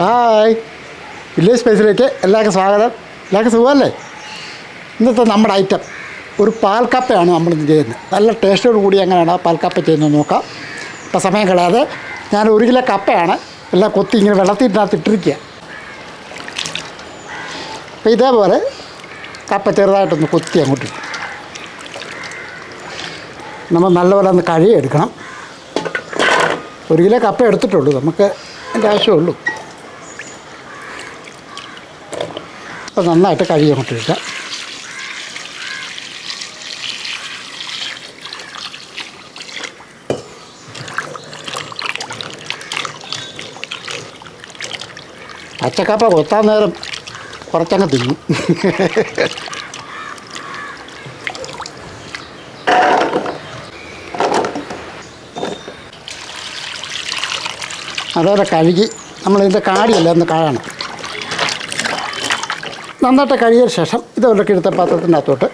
Hi. Village സ്പേസിലേക്ക് എല്ലാവർക്കും സ്വാഗതം. എല്ലാവർക്കും സുഖമല്ലേ? ഇന്നത്തെ നമ്മുടെ ഐറ്റം ഒരു പാൽക്കപ്പയാണ് നമ്മൾ ചെയ്യുന്നത്. നല്ല ടേസ്റ്റോട് കൂടി എങ്ങനെയാണ് ആ പാൽക്കപ്പ ചെയ്യുന്നത് നോക്കാം. ഇപ്പം സമയം കളയാതെ ഞാൻ ഒരു കിലോ കപ്പയാണ് എല്ലാം കൊത്തി ഇങ്ങനെ വെള്ളത്തിനകത്ത് ഇട്ടിരിക്കുക. അപ്പോൾ ഇതേപോലെ കപ്പ ചെറുതായിട്ടൊന്ന് കൊത്തി അങ്ങോട്ട്. നമ്മൾ നല്ലപോലെ ഒന്ന് കഴുകിയെടുക്കണം. ഒരു കിലോ കപ്പ എടുത്തിട്ടുള്ളൂ. നമുക്ക് അതിന്റെ ആവശ്യമുള്ളൂ. അപ്പോൾ നന്നായിട്ട് കഴുകി അങ്ങോട്ട് ഇടുക. പച്ചക്കപ്പ കൊത്താൻ നേരം കുറച്ചങ്ങ് തിന്നു. അതോടെ കഴുകി നമ്മളിതിന്റെ കാടിയല്ല ഒന്ന് കഴണം. നന്നായിട്ട് കഴുകിയ ശേഷം ഇതുപോലെ എടുത്ത പാത്രത്തിനകത്തോട്ട്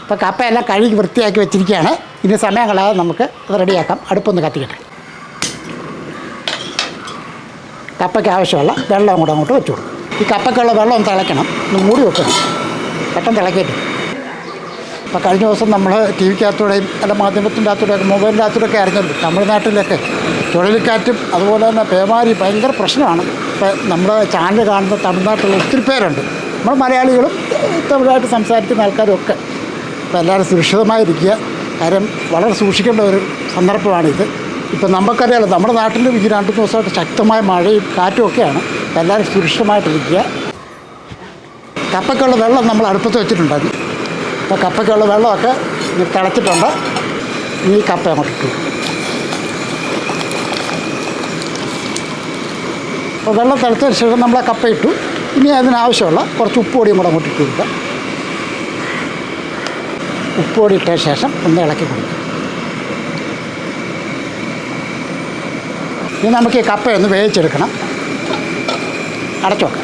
ഇപ്പോൾ കപ്പയെല്ലാം കഴുകി വൃത്തിയാക്കി വെച്ചിരിക്കുകയാണ്. ഇനി സമയം കളയാതെ നമുക്ക് അത് റെഡിയാക്കാം. അടുപ്പൊന്ന് കത്തിക്കട്ടെ. കപ്പയ്ക്ക് ആവശ്യമുള്ള വെള്ളം അങ്ങോട്ട് അങ്ങോട്ട് വെച്ചു കൊടുക്കും. ഈ കപ്പയ്ക്കുള്ള വെള്ളം ഒന്ന് തിളയ്ക്കണം. ഒന്ന് മൂടി വെക്കണം. പെട്ടെന്ന് തിളക്കിയിട്ട് അപ്പോൾ കഴിഞ്ഞ ദിവസം നമ്മൾ ടി വിക്കകത്തൂടെയും അല്ല മാധ്യമത്തിന്റെ അകത്തൂടെയൊക്കെ മൊബൈലിന്റെ അകത്തൂടെയൊക്കെ അറിഞ്ഞിട്ടുണ്ട് തമിഴ്നാട്ടിലൊക്കെ ചുഴലിക്കാറ്റും അതുപോലെ തന്നെ പേമാരി ഭയങ്കര പ്രശ്നമാണ്. ഇപ്പം നമ്മുടെ ചാനൽ കാണുന്ന തമിഴ്നാട്ടിലുള്ള ഒത്തിരി പേരുണ്ട്. നമ്മൾ മലയാളികളും തമിഴായിട്ട് സംസാരിക്കുന്ന ആൾക്കാരും ഒക്കെ അപ്പോൾ എല്ലാവരും സുരക്ഷിതമായിരിക്കുക. കാര്യം വളരെ സൂക്ഷിക്കേണ്ട ഒരു സന്ദർഭമാണിത്. ഇപ്പം നമുക്കറിയാലോ നമ്മുടെ നാട്ടിൽ ഈ രണ്ട് ദിവസമായിട്ട് ശക്തമായ മഴയും കാറ്റും ഒക്കെയാണ്. എല്ലാവരും സുരക്ഷിതമായിട്ടിരിക്കുക. കപ്പയ്ക്കുള്ള വെള്ളം നമ്മൾ അടുപ്പത്ത് വെച്ചിട്ടുണ്ടായിരുന്നു. അപ്പോൾ കപ്പയ്ക്കുള്ള വെള്ളമൊക്കെ തിളച്ചിട്ടുണ്ട്. ഈ കപ്പ അങ്ങോട്ട് ഇട്ടു അപ്പോൾ വെള്ളം തിളച്ചതിന് ശേഷം നമ്മൾ ആ കപ്പ ഇട്ടു ഇനി അതിനാവശ്യമുള്ള കുറച്ച് ഉപ്പുപൊടിയും കൂടെ അങ്ങോട്ട് ഇട്ട് കൊടുക്കുക ഉപ്പുപൊടി ഇട്ട ശേഷം ഒന്ന് ഇളക്കി കൊടുക്കുക ഇനി നമുക്ക് ഈ കപ്പയൊന്ന് വേവിച്ചെടുക്കണം. അടച്ചു വെക്കാം.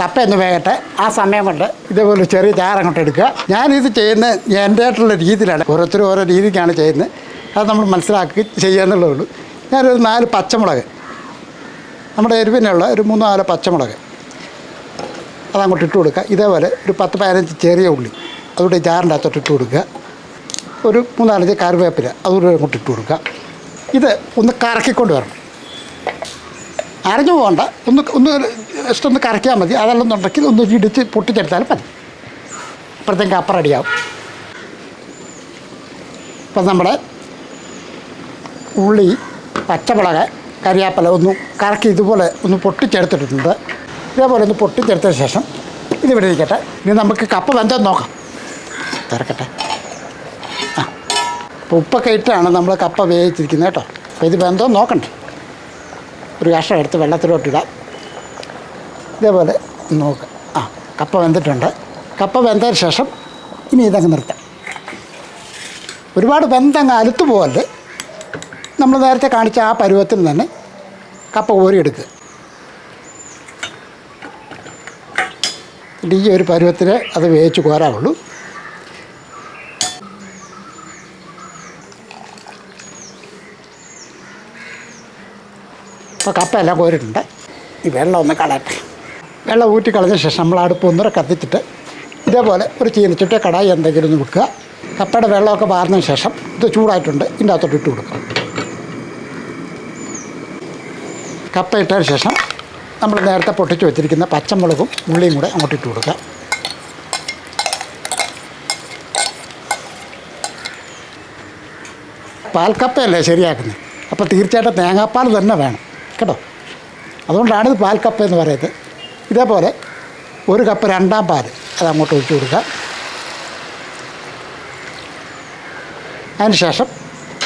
കപ്പ വേകട്ടെ. ആ സമയം കൊണ്ട് ഇതേപോലെ ചെറിയ ചാറങ്ങോട്ട് എടുക്കുക. ഞാനിത് ചെയ്യുന്ന എന്റെ ആയിട്ടുള്ള രീതിയിലാണ്. ഓരോരുത്തരും ഓരോ രീതിക്കാണ് ചെയ്യുന്നത്. അത് നമ്മൾ മനസ്സിലാക്കി ചെയ്യാന്നുള്ളേ ഉള്ളൂ. ഞാനൊരു നാല് പച്ചമുളക്. നമ്മുടെ എരിവിനുള്ള ഒരു മൂന്ന് നാല് പച്ചമുളക്. അതങ്ങോട്ട് ഇട്ട് കൊടുക്കുക. ഇതേപോലെ ഒരു പത്ത് പതിനഞ്ച് ചെറിയ ഉള്ളി. അതുകൂടി ജാറിന്റെ അകത്തോട്ട് ഇട്ട് കൊടുക്കുക. ഒരു മൂന്നാലഞ്ച് കറിവേപ്പില അതുകൂടെ അങ്ങോട്ട് ഇട്ട് കൊടുക്കുക. ഇത് ഒന്ന് കറക്കിക്കൊണ്ട് വരണം. അരഞ്ഞു പോകണ്ട. ഒന്ന് ഒന്ന് ജസ്റ്റ് ഒന്ന് കറക്കിയാൽ മതി. അതല്ലെന്നുണ്ടെങ്കിൽ ഒന്ന് ഇടിച്ച് പൊട്ടിച്ചെടുത്താലും മതി. അപ്പോഴത്തേക്ക് അപ്പം റെഡിയാവും. അപ്പം നമ്മുടെ ഉള്ളി പച്ചമുളക് കരിയാപ്പല ഒന്ന് കറക്കി ഇതുപോലെ ഒന്ന് പൊട്ടിച്ചെടുത്തിട്ടുണ്ട്. ഇതേപോലെ ഒന്ന് പൊട്ടിച്ചെടുത്ത ശേഷം ഇതിവിടെ ഇരിക്കട്ടെ. ഇനി നമുക്ക് കപ്പ വെന്തെന്ന് നോക്കാം. തിരക്കട്ടെ. ആ. അപ്പോൾ ഉപ്പൊക്കെ ഇട്ടാണ് നമ്മൾ കപ്പ വേവിച്ചിരിക്കുന്നത് കേട്ടോ. അപ്പോൾ ഇത് വെന്തോ നോക്കണ്ടേ. ഒരു കഷ്ണം എടുത്ത് വെള്ളത്തിലോട്ടിടാം ഇതേപോലെ നോക്കുക ആ കപ്പ വെന്തിട്ടുണ്ട്. കപ്പ വെന്തതിന് ശേഷം ഇനി ഇതങ്ങ് നിർത്താം. ഒരുപാട് വെന്തങ്ങ് അലുത്തു പോകൽ നമ്മൾ നേരത്തെ കാണിച്ച ആ പരുവത്തിൽ തന്നെ കപ്പ കോരിയെടുക്കുക ഈ ഒരു പരുവത്തിൽ അത് വേവിച്ച് കോരാവുള്ളൂ. ഇപ്പോൾ കപ്പ എല്ലാം കോരിട്ടുണ്ട് ഈ വെള്ളം ഒന്ന് കളയട്ടെ. വെള്ളം ഊറ്റി കളഞ്ഞ ശേഷം നമ്മൾ അടുപ്പ് ഒന്നുകൂടെ കത്തിച്ചിട്ട് ഇതേപോലെ ഒരു ചീനച്ചിട്ട് കടായി എന്തെങ്കിലും ഒന്ന് വെക്കുക. കപ്പയുടെ വെള്ളമൊക്കെ വാർന്നതിന് ശേഷം ഇത് ചൂടായിട്ടുണ്ട്. ഇതിന്റെ അകത്തോട്ട് ഇട്ട് കൊടുക്കുക കപ്പ ഇട്ടതിന് ശേഷം നമ്മൾ നേരത്തെ പൊട്ടിച്ച് വെച്ചിരിക്കുന്ന പച്ചമുളകും ഉള്ളിയും കൂടെ അങ്ങോട്ട് ഇട്ട് കൊടുക്കുക പാൽക്കപ്പയല്ലേ ശരിയാക്കുന്നത്? അപ്പോൾ തീർച്ചയായിട്ടും തേങ്ങാപ്പാൽ തന്നെ വേണം കേട്ടോ? അതുകൊണ്ടാണ് ഇത് പാൽക്കപ്പ എന്ന് പറയുന്നത്. ഇതേപോലെ ഒരു കപ്പ് രണ്ടാം പാൽ അത് അങ്ങോട്ട് ഒഴിച്ചു കൊടുക്കുക. അതിന് ശേഷം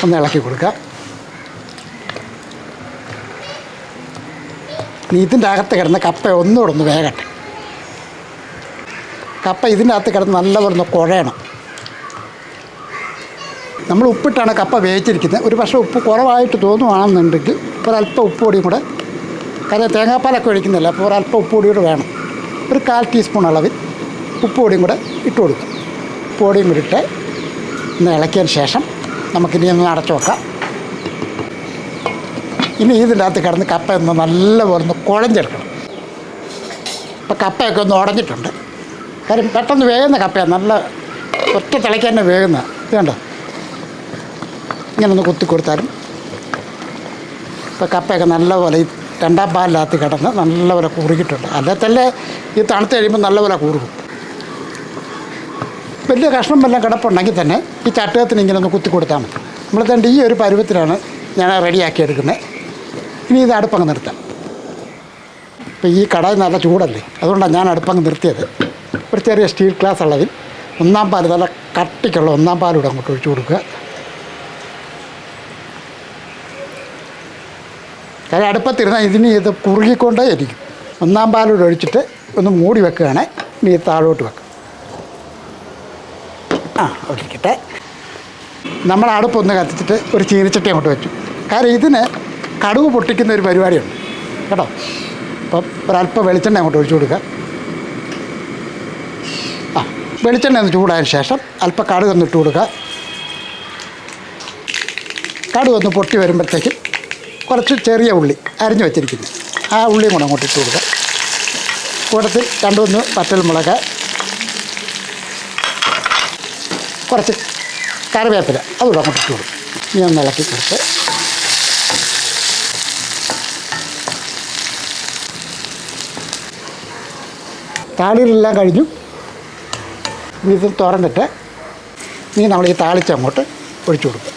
ഒന്ന് ഇളക്കി കൊടുക്കുക. ഇനി ഇതിന്റെ അകത്ത് കിടന്ന കപ്പ ഒന്നുകൂടെ ഒന്ന് വേകട്ടെ കപ്പ ഇതിന്റെ അകത്ത് കിടന്ന് നല്ലപോലെ ഒന്ന് കുഴയണം. നമ്മൾ ഉപ്പിട്ടാണ് കപ്പ വേവിച്ചിരിക്കുന്നത്. ഒരു പക്ഷേ ഉപ്പ് കുറവായിട്ട് തോന്നുവാണെന്നുണ്ടെങ്കിൽ ഒരല്പം ഉപ്പ് പൊടിയും കൂടെ കാര്യം തേങ്ങാപ്പാലൊക്കെ ഒഴിക്കുന്നില്ല. അപ്പോൾ ഒരല്പം ഉപ്പ് പൊടി കൂടെ വേണം. ഒരു കാൽ ടീസ്പൂൺ അളവിൽ ഉപ്പ് പൊടിയും കൂടെ ഇട്ട് കൊടുക്കുക ഉപ്പ് പൊടിയും കൂടി ഇട്ട് ഒന്ന് ഇളക്കിയതിന് ശേഷം നമുക്കിനി ഒന്ന് അടച്ചു വെക്കാം. ഇനി ഇതിന്റെ അകത്ത് കിടന്ന് കപ്പ ഒന്ന് നല്ലപോലെ ഒന്ന് കുഴഞ്ഞെടുക്കണം. ഇപ്പം കപ്പയൊക്കെ ഒന്ന് ഉടഞ്ഞിട്ടുണ്ട്. കാര്യം പെട്ടെന്ന് വേകുന്ന കപ്പയാണ്. നല്ല ഒറ്റ തിളയ്ക്ക് തന്നെ വേകുന്ന ഇത് കണ്ടോ? ഇങ്ങനെ ഒന്ന് കുത്തി കൊടുത്താലും ഇപ്പോൾ കപ്പയൊക്കെ നല്ലപോലെ ഈ രണ്ടാം പാലിനകത്ത് കിടന്ന് നല്ലപോലെ കുറുകിയിട്ടുണ്ട്. അല്ലെങ്കിൽ തന്നെ ഈ തണുത്ത് കഴിയുമ്പോൾ നല്ലപോലെ കുറുകും. വലിയ കഷ്ണം വല്ലതും കിടപ്പുണ്ടെങ്കിൽ തന്നെ ഈ ചട്ടുകത്തിന് ഇങ്ങനെ ഒന്ന് കുത്തി കൊടുത്താൽ മതി. നമ്മൾ തന്നെ ഈ ഒരു പരുവത്തിലാണ് ഞാൻ റെഡിയാക്കി എടുക്കുന്നത് ഇനി ഇത് അടുപ്പങ്ങ് നിർത്താം. ഇപ്പോൾ ഈ കടയിൽ നല്ല ചൂടല്ലേ? അതുകൊണ്ടാണ് ഞാൻ അടുപ്പങ്ങ് നിർത്തിയത്. ഒരു ചെറിയ സ്റ്റീൽ ഗ്ലാസ് ഉള്ളതിൽ ഒന്നാം പാൽ നല്ല കട്ടിക്കുള്ള ഒന്നാം പാലൂടെ അങ്ങോട്ട് ഒഴിച്ചു കൊടുക്കുക. കാര്യം അടുപ്പത്തിരുന്നാൽ ഇതിന് ഇത് കുറുകിക്കൊണ്ടേ ഇരിക്കും. ഒന്നാം പാലൂടെ ഒഴിച്ചിട്ട് ഒന്ന് മൂടി വെക്കുകയാണെങ്കിൽ ഇനി താഴോട്ട് വെക്കും. ആ ഒഴിക്കട്ടെ. നമ്മൾ അടുപ്പൊന്ന് കത്തിച്ചിട്ട് ഒരു ചീനിച്ചട്ടി അങ്ങോട്ട് വെച്ചു. കാര്യം ഇതിന് കടുവ് പൊട്ടിക്കുന്ന ഒരു പരിപാടിയുണ്ട്. കേട്ടോ? അപ്പം ഒരല്പം വെളിച്ചെണ്ണ അങ്ങോട്ട് ഒഴിച്ചു കൊടുക്കുക ആ വെളിച്ചെണ്ണ ഒന്ന് ചൂടായതിന് ശേഷം അല്പം കടുക് ഒന്ന് ഇട്ട് കൊടുക്കുക കടുക് ഒന്ന് പൊട്ടി വരുമ്പോഴത്തേക്കും കുറച്ച് ചെറിയ ഉള്ളി അരിഞ്ഞു വെച്ചിരിക്കുന്നു. ആ ഉള്ളിയും കൂടെ അങ്ങോട്ട് ഇട്ട് കൊടുക്കുക കൂടത്തിൽ രണ്ട് മൂന്ന് പച്ചൽമുളക് കുറച്ച് കറിവേപ്പില അതുകൂടെ അങ്ങോട്ട് ഇട്ട് കൊടുക്കും. ഇനി ഒന്ന് ഇളക്കി കൊടുത്ത് താളിയിലെല്ലാം കഴിഞ്ഞു. ഇനി ഇത് തുറന്നിട്ട് ഇനി നമ്മൾ ഈ താളിച്ച് അങ്ങോട്ട് ഒഴിച്ചു കൊടുക്കും.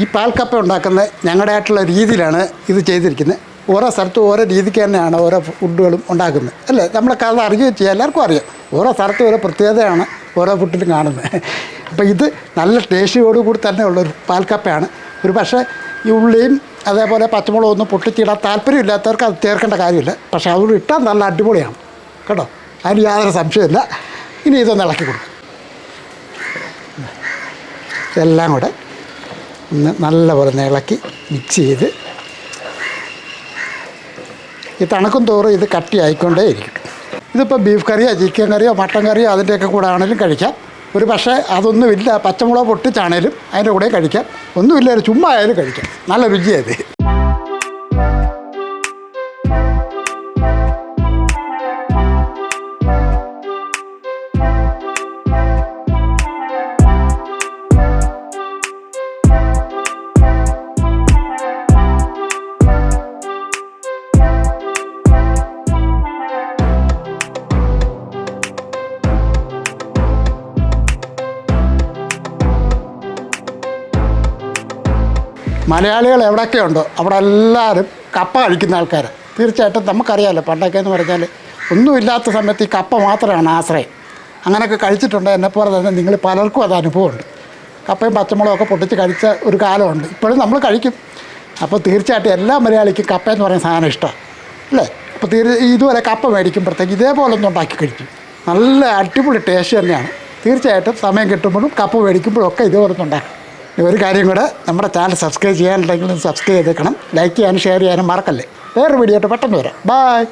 ഈ പാൽക്കപ്പ ഉണ്ടാക്കുന്ന ഞങ്ങളുടെ ആയിട്ടുള്ള രീതിയിലാണ് ഇത് ചെയ്തിരിക്കുന്നത്. ഓരോ സ്ഥലത്തും ഓരോ രീതിക്ക് തന്നെയാണ് ഓരോ ഫുഡുകളും ഉണ്ടാക്കുന്നത്. അല്ലേ? നമ്മളൊക്കെ അത് അറിയുകയും ചെയ്യാം. എല്ലാവർക്കും അറിയാം. ഓരോ സ്ഥലത്തും ഓരോ പ്രത്യേകതയാണ് ഓരോ ഫുഡിലും കാണുന്നത്. അപ്പോൾ ഇത് നല്ല ടേസ്റ്റിയോടുകൂടി തന്നെ ഉള്ളൊരു പാൽക്കപ്പയാണ് ഒരു പക്ഷേ ഈ ഉള്ളിയും അതേപോലെ പച്ചമുളക് ഒന്നും പൊട്ടിച്ചിടാൻ താല്പര്യമില്ലാത്തവർക്ക് അത് ചേർക്കേണ്ട കാര്യമില്ല. പക്ഷേ അതുകൊണ്ട് ഇട്ടാൽ നല്ല അടിപൊളിയാണ്. കേട്ടോ? അതിന് യാതൊരു സംശയമില്ല ഇനി ഇതൊന്ന് ഇളക്കി കൊടുക്കും. എല്ലാം കൂടെ ഒന്ന് നല്ലപോലെ ഇളക്കി മിക്സ് ചെയ്ത് ഈ തണുക്കും തോറും ഇത് കട്ടി ആയിക്കൊണ്ടേ ഇരിക്കും ഇതിപ്പോൾ ബീഫ് കറിയോ ചിക്കൻ കറിയോ മട്ടൻ കറിയോ അതിന്റെയൊക്കെ കൂടെ ആണെങ്കിലും കഴിക്കാം. ഒരു പക്ഷേ അതൊന്നുമില്ല. പച്ചമുളക് പൊട്ടിച്ചാണേലും അതിന്റെ കൂടെ കഴിക്കാം. ഒന്നുമില്ല ചുമ്മാ ആയാലും കഴിക്കാം. നല്ല രുചിയായത് മലയാളികൾ എവിടെയൊക്കെയുണ്ടോ അവിടെ എല്ലാവരും കപ്പ കഴിക്കുന്ന ആൾക്കാർ തീർച്ചയായിട്ടും നമുക്കറിയാമല്ലോ പണ്ടൊക്കെ എന്ന് പറഞ്ഞാൽ ഒന്നുമില്ലാത്ത സമയത്ത് ഈ കപ്പ മാത്രമാണ് ആശ്രയം. അങ്ങനെയൊക്കെ കഴിച്ചിട്ടുണ്ട്. എന്നെപ്പോലെ തന്നെ നിങ്ങൾ പലർക്കും അത് അനുഭവമുണ്ട്. കപ്പയും പച്ചമുളകും ഒക്കെ പൊട്ടിച്ച് കഴിച്ച ഒരു കാലമുണ്ട്. ഇപ്പോഴും നമ്മൾ കഴിക്കും. അപ്പോൾ തീർച്ചയായിട്ടും എല്ലാ മലയാളിക്കും കപ്പ എന്ന് പറയുന്ന സാധനം ഇഷ്ടമാണ്. അല്ലേ? അപ്പോൾ തീർ ഇതുവരെ കപ്പ മേടിക്കുമ്പോഴത്തേക്ക് ഇതേപോലെ ഒന്ന് ഉണ്ടാക്കി കഴിക്കും. നല്ല അടിപൊളി ടേസ്റ്റ് തന്നെയാണ്. തീർച്ചയായിട്ടും സമയം കിട്ടുമ്പോഴും കപ്പ മേടിക്കുമ്പോഴും ഒക്കെ ഇതേപോലെ ഒന്ന് ഉണ്ടാക്കും ഒരു കാര്യം കൂടെ നമ്മുടെ ചാനൽ സബ്സ്ക്രൈബ് ചെയ്യാനുണ്ടെങ്കിൽ സബ്സ്ക്രൈബ് ചെയ്തേക്കണം. ലൈക്ക് ചെയ്യാനും ഷെയർ ചെയ്യാനും മറക്കല്ലേ. വേറൊരു വീഡിയോ ആയിട്ട് പെട്ടെന്ന് വരാം. ബായ്